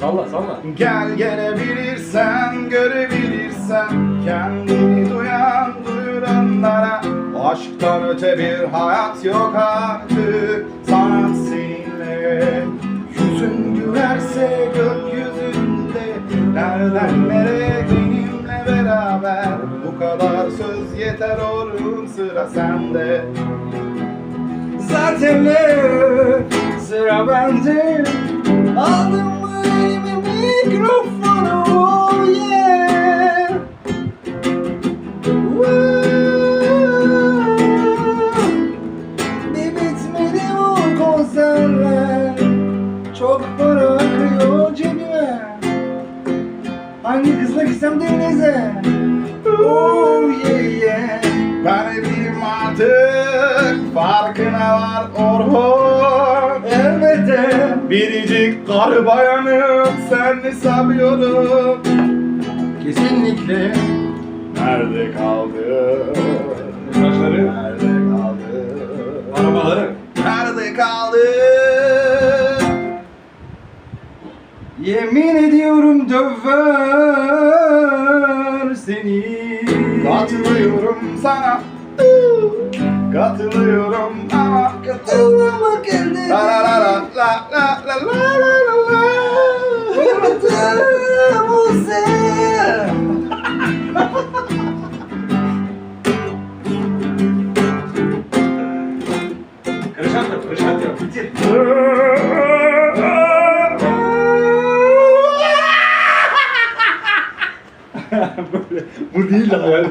Salla salla. Gel gelebilirsen, görebilirsen Kendini duyan duyuranlara Aşktan öte bir hayat yok artık. Sanat seninle Yüzün gülerse gökyüzünde Nereden nereye benimle beraber. Bu kadar söz yeter oğlum sıra sende. Zaten sıra bende Çok para akıyor cebime Hangi kızla gitsem denize Oh yeah yeah Ben evliyim artık Farkına var Orhun Elbette Biricik kar bayanım Seni seviyorum Kesinlikle Nerede kaldı? Saçları. Nerede kaldı? Arabaları. Nerede kaldı? Yemin ediyorum döver seni. Katılıyorum sana. Katılıyorum ama katılmamak elde. La la la la la la la la la la Unuttum o sen Kırışat yok, kırışat yok. Bitir. bu değil lan.